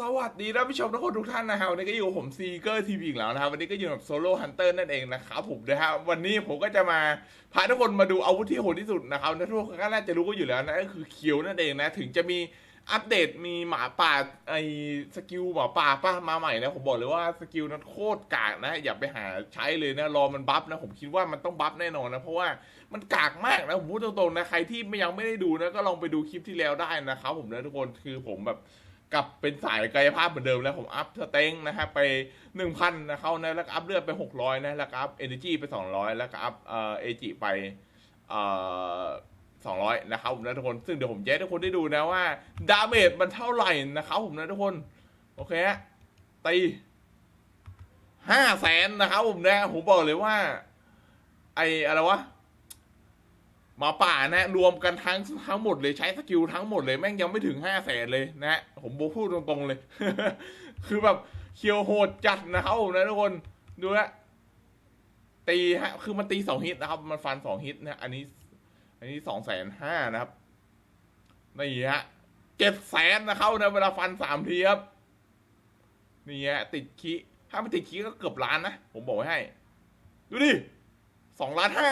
สวัสดีท่านผู้ชมทุกคนทุกท่านนะครับวันนี้ก็อยู่ผมซีเกอร์ทีวีอีกแล้วนะครับวันนี้ก็อยู่กับโซโล่ฮันเตอร์นั่นเองนะครับผมนะฮะวันนี้ผมก็จะมาพาทุกคนมาดูอาวุธที่โหดที่สุดนะครับและทุกคนก็น่าจะรู้ก็อยู่แล้วนะก็คือเคียวนั่นเองนะถึงจะมีอัปเดตมีหมาป่าไอสกิลหมาป่าป้ามาใหม่นะผมบอกเลยว่าสกิลนั้นโคตรกากนะ อย่าไปหาใช้เลยนะรอมันบัฟนะผมคิดว่ามันต้องบัฟแน่นอนนะเพราะว่ามันกากมากนะผมพูดตรงๆนะใครที่ยังไม่ได้ดูนะก็ลองไปดูคลิปที่แล้วได้นะครับผมนะทุกคนคือผมแบบ กลับเป็นสายกายภาพเหมือนเดิมแล้วผมอัพสเต็งนะฮะไป 1,000นะเขานะแล้วก็อัพเลือดไป 600 นะแล้วก็อัพเอเนจีไป 200 แล้วก็อัพเอ่อเอจิไปเอ่อ200 นะครับผมนะทุกคนซึ่งเดี๋ยวผมแย้ทุกคนได้ดูนะว่าดาเมจมันเท่าไหร่นะครับผมนะทุกคน โอเคฮะตีห้าแสนนะครับผมนะผมบอกเลยว่า ไออะไรวะ หมาป่านะรวมกันทั้งทั้งหมดเลยใช้สกิลทั้งหมดเลยแม่งยังไม่ถึงห้าแสนเลยนะฮะผมบอกพูดตรงๆเลย คือแบบเคียวโหดจัดนะครับนะทุกคนดูนะตีฮะคือมันตีสองฮิตนะครับ มันฟันสองฮิตนะอันนี้ อันนี้สองแสนห้านะครับนี่ฮะเจ็ดแสนนะครับนะเวลาฟันสามทีครับนี่ฮะติดคีถ้าไม่ติดคีก็เกือบล้านนะผมบอกให้ ดูดิสองล้านห้า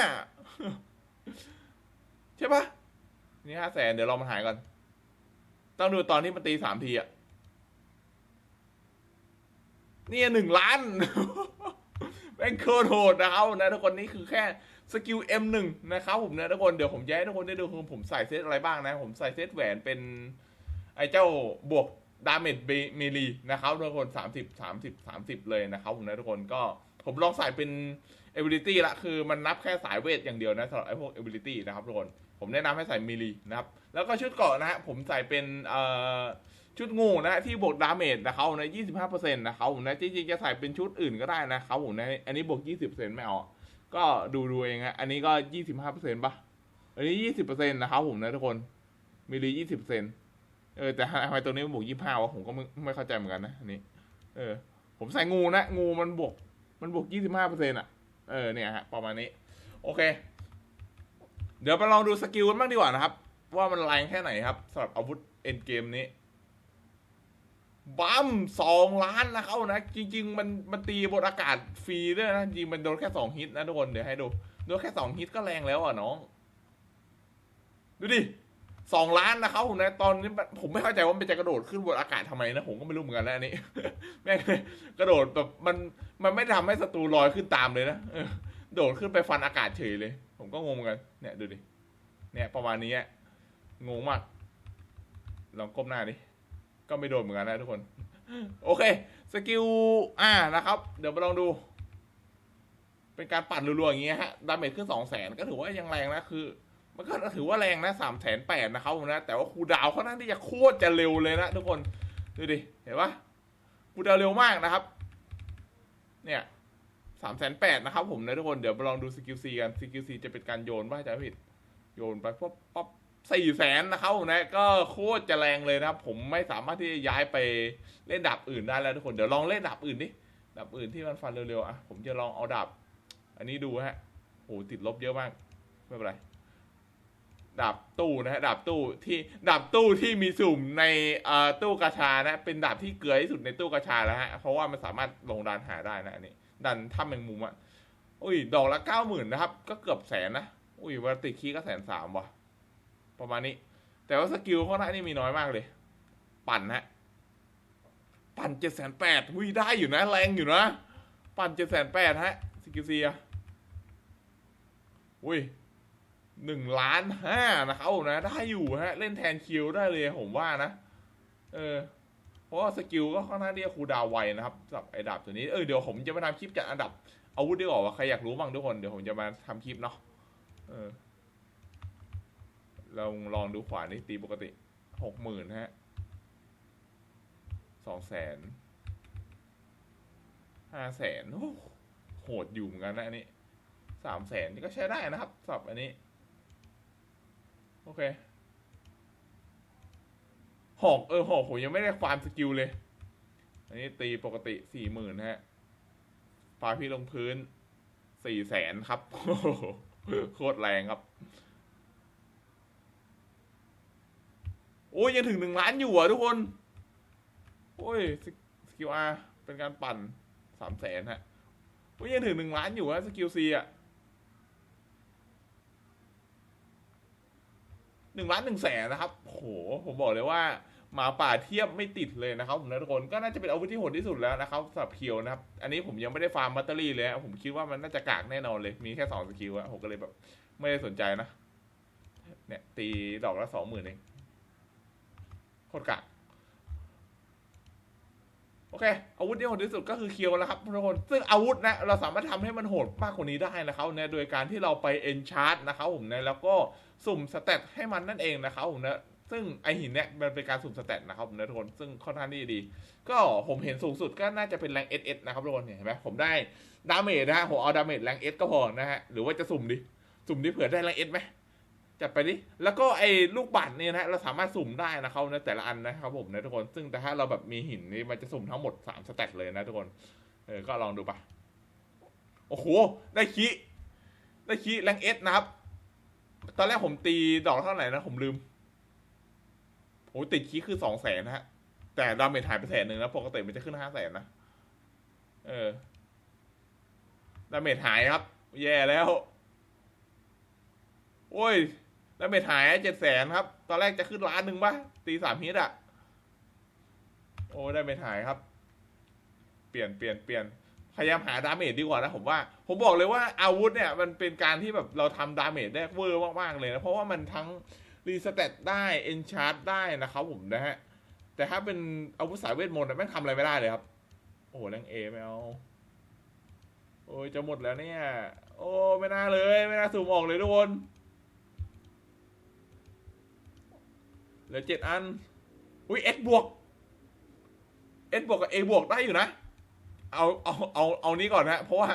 ช่ปะนี่ห้าแสนเดี๋ยวเรามาหายก่อน ต้องดูตอนที่มันตีสามทีอะนี่หนึ่งล้านแม่งโคตรโหดนะครับนะทุกคนนี่คือแค่สกิล M1 นะครับผมนะทุกคนเดี๋ยวผมแย้ทุกคนได้ดูคือผมใส่เซตอะไรบ้างนะ ผมใส่เซตแหวนเป็น ไอ้เจ้าบวกดาเมจเมลีนะครับทุกคนสามสิบสามสิบสามสิบเลยนะครับผมนะทุกคนก็ผมลองใส่เป็น ability ละคือมันนับแค่สายเวทอย่างเดียวนะสำหรับไอ้พวก ability นะครับทุกคน ผมแนะนำให้ใส่มิลีนะครับ แล้วก็ชุดเกาะนะฮะผมใส่เป็นเอ่อชุดงูนะที่บวกดาเมจนะครับนะ25%นะครับผมนะจริงๆจะใส่เป็นชุดอื่นก็ได้นะครับผมนะอันนี้บวก 20%ไม่เอาก็ดูดูเองฮะอันนี้ก็ 25%ป่ะอันนี้ 20%นะครับผมนะทุกคนมิลลี20%เออแต่ทำไมตัวนี้มันบวก 25วะผมก็ไม่ไม่เข้าใจเหมือนกันนะอันนี้ เออ ผมใส่งูนะ งูมันบวกมันบวก 25%อะ เออเนี่ยฮะประมาณนี้ โอเค เดี๋ยวไปลองดูสกิลกันบ้างดีกว่านะครับ ว่ามันแรงแค่ไหนครับสำหรับอาวุธเอ็นเกมนี้บัมสองล้านนะเขานะ จริง ๆ มันมันตีบนอากาศฟรีด้วยนะ จริงมันโดนแค่สองฮิตนะทุกคน เดี๋ยวให้ดู โดนแค่สองฮิตก็แรงแล้วอะน้อง ดูดิสองล้านนะครับผมนะตอนนี้ผมไม่เข้าใจว่ามันจะกระโดดขึ้นบนอากาศทำไมนะ ผมก็ไม่รู้เหมือนกันนะอันนี้แม่งกระโดดแบบมันมันไม่ทำให้ศัตรูลอยขึ้นตามเลยนะโดดขึ้นไปฟันอากาศเฉยเลย ผมก็งงเหมือนกันเนี่ยดูดิเนี่ยประมาณนี้อะงงมากลองก้มหน้าดิก็ไม่โดนเหมือนกันนะทุกคน โอเค สกิลอ่านะครับ เดี๋ยวมาลองดู เป็นการปั่นรัวๆอย่างเงี้ยฮะดาเมจขึ้นสองแสนก็ถือว่ายังแรงนะคือ มันก็ถือว่าแรงนะสามแสนแปดนะครับผมนะแต่ว่าคูดาวเขานั่นที่จะโคตรจะเร็วเลยนะทุกคนดูดิเห็นปะคูดาวเร็วมากนะครับ เนี่ย สามแสนแปดนะครับผมนะทุกคนเดี๋ยวมาลองดูสกิลซีกันสกิลซีจะเป็นการโยนป่ะจะผิด โยนไปป๊อปป๊อปสี่แสนนะครับผมนะก็โคตรจะแรงเลยนะครับ ผมไม่สามารถที่จะย้ายไปเล่นดาบอื่นได้แล้วทุกคนเดี๋ยวลองเล่นดาบอื่นดิดาบอื่นที่มันฟันเร็วๆอะผมจะลองเอาดาบอันนี้ดูฮะโหติดลบเยอะมากไม่เป็นไรดาบตู้นะฮะดาบตู้ที่ดาบตู้ที่มีสุ่มในเอ่อตู้กาชานะ เป็นดาบที่เกลือที่สุดในตู้กาชาแล้วฮะเพราะว่ามันสามารถลงดานหาได้นะอันนี้ ดันถ้ำแมงมุมอะอุ้ย ดอกละเก้าหมื่นนะครับ ก็เกือบแสนนะ อุ้ยวันติดคีย์ก็แสนสามว่ะ ประมาณนี้ แต่ว่าสกิลข้างหน้านี่มีน้อยมากเลย ปั่นฮะปั่นเจ็ดแสนแปดอุ้ยได้อยู่นะ แรงอยู่นะ ปั่นเจ็ดแสนแปดฮะสกิลเซียอุ้ยหนึ่งล้านห้านะครับผมนะ ได้อยู่ฮะ เล่นแทนคิวได้เลยผมว่านะ เออ ราะว่าสกิลก็ค่อนข้างที่จะคูดาวไวนะครับสำหรับไอ้ดาบตัวนี้ เออเดี๋ยวผมจะมาทำคลิปจัดอันดับอาวุธดีกว่าว่าใครอยากรู้บ้างทุกคนเดี๋ยวผมจะมาทำคลิปเนาะเออลองลองดูขวานี่ตีปกติหกหมื่นฮะสองแสนห้าแสนโอ้โหดอยู่เหมือนกันนะอันนี้สามแสนนี่ก็ใช้ได้นะครับสำหรับอันนี้ โอเค หอกเออหอกผมยังไม่ได้ความสกิลเลย อันนี้ตีปกติสี่หมื่นฮะปาพี่ลงพื้นสี่แสนครับ โคตรแรงครับ โอ้ยยังถึงหนึ่งล้านอยู่อะทุกคนโโอ้ยสกิลอาเป็นการปั่นสามแสนฮะ โอ้ยยังถึงหนึ่งล้านอยู่ฮะสกิลซีอะ หนึ่งล้านหนึ่งแสนนะครับโหผมบอกเลยว่าหมาป่าเทียบไม่ติดเลยนะครับผมนะทุกคนก็น่าจะเป็นอาวุธที่โหดที่สุดแล้วนะครับสำหรับเคียวนะครับ อันนี้ผมยังไม่ได้ฟาร์มบัตเตอรี่เลยผมคิดว่ามันน่าจะกากแน่นอนเลย มีแค่สองสกิลอะผมก็เลยแบบ ไม่ได้สนใจนะ เนี่ย ตีดอกละสองหมื่นเองโคตรกาก โอเค อาวุธที่โหดที่สุดก็คือเคียวแล้วครับทุกคนซึ่งอาวุธนะเราสามารถทำให้มันโหดมากกว่านี้ได้นะครับเนี่ยโดยการที่เราไปเอนชาร์ตนะครับผมนี่ยแล้วก็สุ่มสเตตให้มันนั่นเองนะครับผมเนี่ยซึ่งไอหินเนี่ยมันเป็นการสุ่มสเตตนะครับผมนี่ยทุกคนซึ่งค่อนข้างที่ดี ก็ผมเห็นสูงสุดก็น่าจะเป็นแรงเอสเอสนะครับทุกคนเห็นไหมผมได้ดาเมจนะฮะผมเอาดาเมจแรงเอสก็พอนะฮะหรือว่าจะสุ่มดิสุ่มดิเผื่อได้แรงเอสไหม จัดไปดิแล้วก็ไอ้ลูกบัตรเนี่ยนะเราสามารถสุ่มได้นะครับในแต่ละอันนะครับผมนะทุกคนซึ่งแต่ถ้าเราแบบมีหินนี่มันจะสุ่มทั้งหมดสามสแต็กเลยนะทุกคนเออก็ลองดูปะโอ้โหได้คีได้คีแรงเอสนะครับ ตอนแรกผมตีดอกเท่าไหร่นะผมลืมโอ้ติดคีคือสองแสนนะฮะแต่ดาเมจหายไปแสนหนึ่งแล้วปกติมันจะขึ้นห้าแสนนะเออดาเมจหายครับ แย่แล้ว โอ้ย แล้วเมทหายเจ็ดแสนครับ ตอนแรกจะขึ้นล้านหนึ่งป่ะตีสามฮิตอะโอ้ได้เมทหายครับ เปลี่ยนเปลี่ยนเปลี่ยนพยายามหาดาเมจดีกว่านะผมว่า ผมบอกเลยว่าอาวุธเนี่ย มันเป็นการที่แบบเราทำดาเมจได้เวอร์มากๆเลยนะ เพราะว่ามันทั้งรีสเตตได้เอนชาร์ดได้นะครับผมนะฮะ แต่ถ้าเป็นอาวุธสายเวทมนต์แม่งทำอะไรไม่ได้เลยครับ โอ้โหแรงเอไม่เอาโอ้ยจะหมดแล้วเนี่ย โอ้ไม่น่าเลย ไม่น่าสูมออกเลยทุกคน เหลือเจ็ดอัน อุ้ยเอสบวกเอสบวกกับเอบวกได้อยู่นะ เอาเอาเอาเอานี้ก่อนนะ เพราะว่า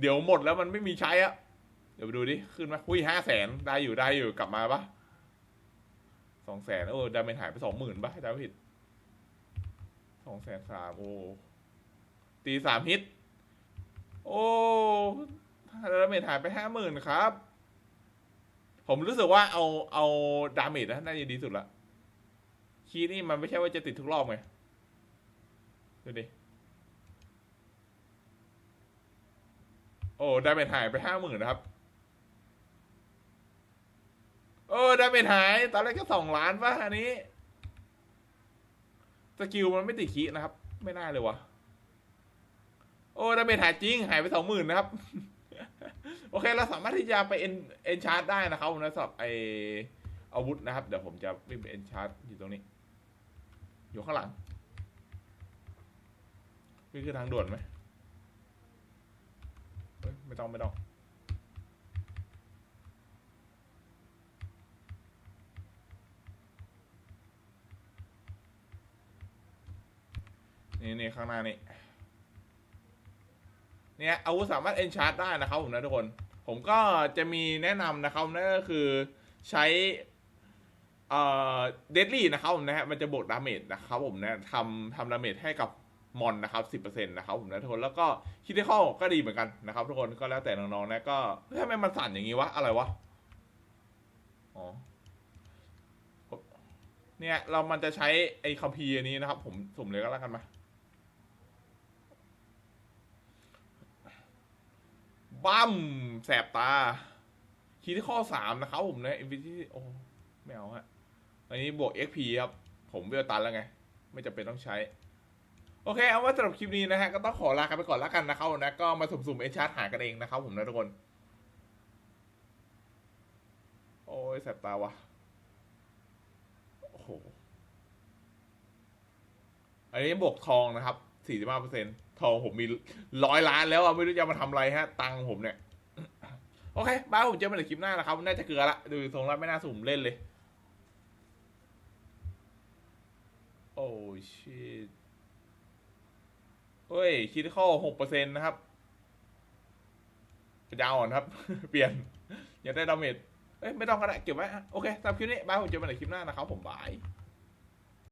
เดี๋ยวหมดแล้วมันไม่มีใช้อะเดี๋ยวไปดูดิ ขึ้นไหมอุ้ยห้าแสนได้อยู่ได้อยู่กลับมาปะสองแสนโอ้ดาเมจหายไปสองหมื่นปะจำผิดสองแสนสามโอ้ตีสามฮิต โอ้ดาเมจหายไปห้าหมื่นครับ ผมรู้สึกว่าเอาเอาดาเมจนะน่าจะดีสุดละ คีย์นี่มันไม่ใช่ว่าจะติดทุกรอบไง ดูดิ โอ้ดาเมจหายไปห้าหมื่นนะครับ โอ้ดาเมจหาย ตอนแรกแค่สองล้านป่ะอันนี้ สกิลมันไม่ติดคีย์นะครับ ไม่น่าเลยวะโอ้ดาเมจหายจริง หายไปสองหมื่นนะครับ โอเค เราสามารถที่จะไปเอ็นเอ็นชาร์ได้นะครับนะสำหรับไออาวุธนะครับ เดี๋ยวผมจะวิ่งไปเอ็นชาร์อยู่ตรงนี้ อยู่ข้างหลัง นี่คือทางด่วนไหมไม่ต้องไม่ต้องนี่นี่ข้างหน้านี่เนี่ยอาวุธสามารถเอนชาร์ได้นะครับผมนะทุกคน ผมก็จะมีแนะนำนะครับนั่นก็คือใช้ เอ่อเดดลี่นะครับผมนะฮะมันจะบวกดาเมจนะครับผมนะทำทำดาเมจให้กับมอนนะครับสิบเปอร์เซ็นต์นะครับผมนะทุกคนแล้วก็คิดได้ข้อก็ดีเหมือนกันนะครับ ทุกคนก็แล้วแต่น้องๆนะก็เฮ้ยทำไมมันสั่นอย่างนี้วะอะไรวะอ๋อเนี่ยเรามันจะใช้ไอ้คัมภีร์อันนี้นะครับ ผมสุ่มเลยก็แล้วกันมาบั้มแสบตาคีย์ที่ข้อสามนะครับผมนะ Infinity โอ้ไม่เอาฮะ อันนี้บวก XP ครับ ผมเวลตันแล้วไง ไม่จำเป็นต้องใช้ โอเค เอาว่าสำหรับคลิปนี้นะฮะ ก็ต้องขอลากันไปก่อนแล้วกันนะครับนะ ก็มาสุ่มๆเอนชาร์หากันเองนะครับผมนะทุกคน โอ้ยแสบตาวะโอ้โห อันนี้บวกทองนะครับ45เปอร์เซ็นทองผมมีร้อยล้านแล้วอะไม่รู้จะมาทำอะไรฮะ ตังค์ผมเนี่ย โอเคบ้าผมเจอกันในคลิปหน้านะครับ น่าจะเกลือละ ดูทรงแล้วไม่น่าสุ่มเล่นเลย โอ้ชิตเฮ้ย คิดข้อหกเปอร์เซ็นต์นะครับปัญญาอ่อนครับ เปลี่ยน อยากได้ดาเมจเอ้ย ไม่ต้องก็ได้เก็บไว้ โอเคสำหรับคลิปนี้บายผมเจอกันในคลิปหน้านะครับผมบาย